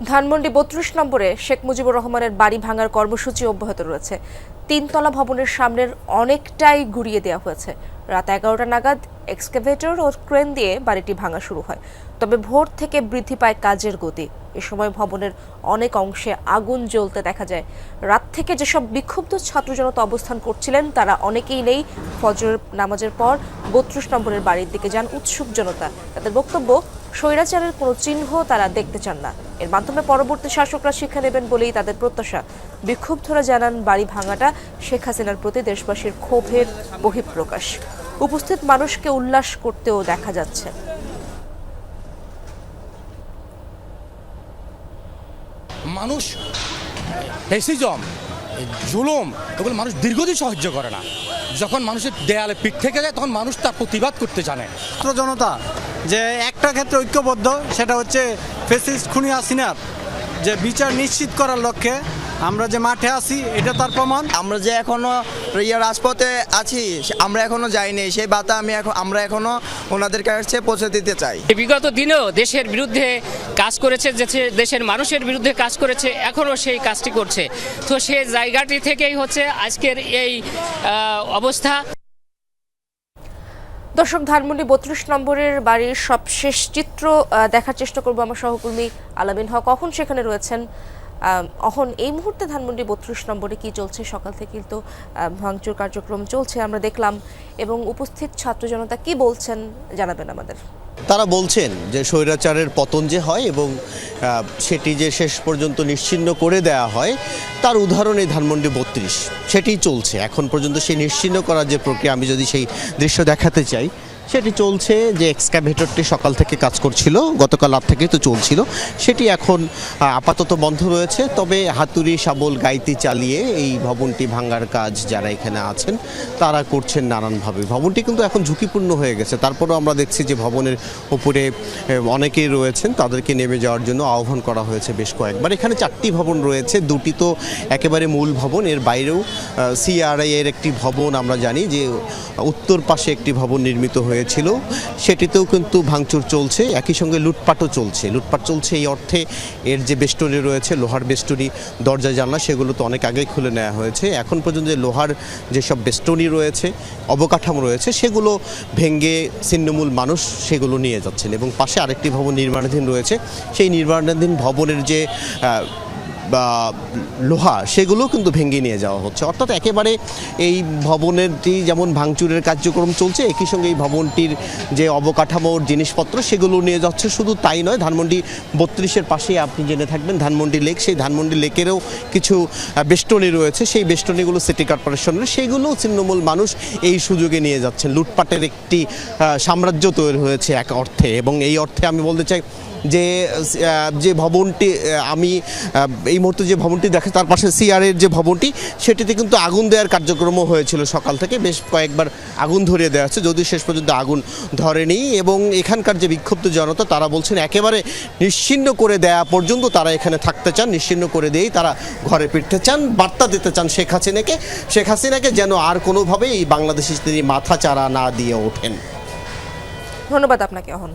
ধানমন্ডি বত্রিশ নম্বরে শেখ মুজিবুর রহমানের বাড়ি ভাঙার কর্মসূচি অব্যাহত রয়েছে। তিনতলা ভবনের সামনের অনেকটাই গুড়িয়ে দেওয়া হয়েছে। রাত এগারোটা নাগাদ এক্সকেভেটর ও ক্রেন দিয়ে বাড়িটি ভাঙা শুরু হয়। তবে ভোর থেকে বৃদ্ধি পায় কাজের গতি। এ সময় ভবনের অনেক অংশে আগুন জ্বলতে দেখা যায়। রাত থেকে যেসব বিক্ষুব্ধ ছাত্র জনতা অবস্থান করছিলেন, তারা অনেকেই নেই। ফজর নামাজের পর বত্রিশ নম্বরের বাড়ির দিকে যান উৎসুক জনতা। তাদের বক্তব্য, স্বৈরাচারের কোনো চিহ্ন তারা দেখতে চান না। এর মাধ্যমে পরবর্তী শাসকরা শিক্ষা নেবেন বলেই তাদের প্রত্যাশা। বিক্ষুব্ধরা জানান, বাড়ি ভাঙাটা শেখ হাসিনার প্রতি দেশবাসীর ক্ষোভের বহিঃপ্রকাশ। উপস্থিত মানুষকে উল্লাস করতেও দেখা যাচ্ছে। মানুষ জুলুম, এগুলো মানুষ দীর্ঘদিন সহ্য করে না। যখন মানুষের দেয়ালে পিঠ থেকে যায় তখন মানুষ তার প্রতিবাদ করতে জানে। ছাত্র জনতা যে একটা ক্ষেত্রে ঐক্যবদ্ধ সেটা হচ্ছে ফেসিস্ট খুনি হাসিনার যে বিচার নিশ্চিত করার লক্ষ্যে আমরা যে মাঠে আছি এটা তার প্রমাণ। আমরা যে এখনও ইয়ে রাজপথে আছি আমরা এখনও যাইনি সেই বার্তা আমি এখন আমরা এখনও ওনাদের কাছে পৌঁছে দিতে চাই। বিগত দিনেও দেশের বিরুদ্ধে কাজ করেছে দেশে- দেশের মানুষের বিরুদ্ধে কাজ করেছে এখনও সেই কাজটি করছে। তো সেই জায়গাটি থেকেই হচ্ছে আজকের এই অবস্থা। দর্শক ধানমন্ডি বত্রিশ নম্বরের বাড়ির সবশেষ চিত্র দেখার চেষ্টা করব আমার সহকর্মী আলামিন হক। কখন সেখানে রয়েছেন অহন এই মুহূর্তে ধানমন্ডি বত্রিশ নম্বরে কি চলছে? সকাল থেকে তো আহ, ভাঙচুর কার্যক্রম চলছে আমরা দেখলাম এবং উপস্থিত ছাত্র জনতা কি বলছেন জানাবেন আমাদের। তারা বলছেন যে স্বৈরাচারের পতন যে হয় এবং সেটি যে শেষ পর্যন্ত নিশ্চিহ্ন করে দেয়া হয় তার উদাহরণ এই ধানমন্ডি বত্রিশ। সেটিই চলছে। এখন পর্যন্ত সেই নিশ্চিহ্ন করার যে প্রক্রিয়া আমি যদি সেই দৃশ্য দেখাতে চাই সেটি চলছে যে এক্সকাভেটরটি সকাল থেকে কাজ করছিল, গতকাল রাত থেকেই তো চলছিল। সেটি এখন আপাতত বন্ধ রয়েছে। তবে হাতুড়ি, শাবল, গাইতি চালিয়ে এই ভবনটি ভাঙার কাজ যারা এখানে আছেন, তারা করছেন নানানভাবে। ভবনটি কিন্তু এখন ঝুঁকিপূর্ণ হয়ে গেছে। তারপরেও আমরা দেখছি যে ভবনের উপরে অনেকেই রয়েছেন। তাদেরকে নেমে যাওয়ার জন্য আহ্বান করা হয়েছে বেশ কয়েকবার। এখানে চারটি ভবন রয়েছে। দুটি তো একেবারে মূল ভবন। এর বাইরেও সিআরআই এর একটি ভবন আমরা জানি যে, উত্তর পাশে একটি ভবন নির্মিত হয়েছিল, সেটিতেও কিন্তু ভাঙচুর চলছে, একই সঙ্গে লুটপাটও চলছে। লুটপাট চলছে এই অর্থে এর যে বেষ্টনী রয়েছে, লোহার বেষ্টনী, দরজা, জানলা, সেগুলো তো অনেক আগেই খুলে নেওয়া হয়েছে। এখন পর্যন্ত যে লোহার যেসব বেষ্টনী রয়েছে, অবকাঠামো রয়েছে, সেগুলো ভেঙ্গে ছিন্নমূল মানুষ সেগুলো নিয়ে যাচ্ছেন। এবং পাশে আরেকটি ভবন নির্মাণাধীন রয়েছে, সেই নির্মাণাধীন ভবনের যে লোহা, সেগুলো কিন্তু ভেঙে নিয়ে যাওয়া হচ্ছে। অর্থাৎ একেবারে এই ভবনেরটি যেমন ভাঙচুরের কার্যক্রম চলছে, একই সঙ্গে এই ভবনটির যে অবকাঠামোর জিনিসপত্র, সেগুলো নিয়ে যাচ্ছে। শুধু তাই নয়, ধানমন্ডি বত্রিশের পাশেই আপনি জেনে থাকবেন, ধানমন্ডি লেক, সেই ধানমন্ডি লেকেরও কিছু বেষ্টনী রয়েছে। সেই বেষ্টনীগুলো সিটি কর্পোরেশনের সেইগুলো তৃণমূল মানুষ এই সুযোগে নিয়ে যাচ্ছেন। লুটপাটের একটি সাম্রাজ্য তৈরি হয়েছে এক অর্থে এবং এই অর্থে আমি বলতে চাই যে যে ভবনটি আমি এই মুহূর্তে যে ভবনটি দেখে, তার পাশে সিআরের যে ভবনটি, সেটিতে কিন্তু আগুন দেওয়ার কার্যক্রমও হয়েছিল সকাল থেকে। বেশ কয়েকবার আগুন ধরিয়ে দেওয়া হচ্ছে যদিও শেষ পর্যন্ত আগুন ধরেনি। এবং এখানকার যে বিক্ষুব্ধ জনতা, তারা বলছেন একেবারে নিশ্চিন্ন করে দেয়া পর্যন্ত তারা এখানে থাকতে চান, নিশ্চিন্ন করে দিয়েই তারা ঘরে ফিরতে চান, বার্তা দিতে চান শেখ হাসিনাকে। শেখ হাসিনাকে যেন আর কোনোভাবেই বাংলাদেশে তিনি মাথা চারা না দিয়ে ওঠেন। ধন্যবাদ আপনাকে, অহন।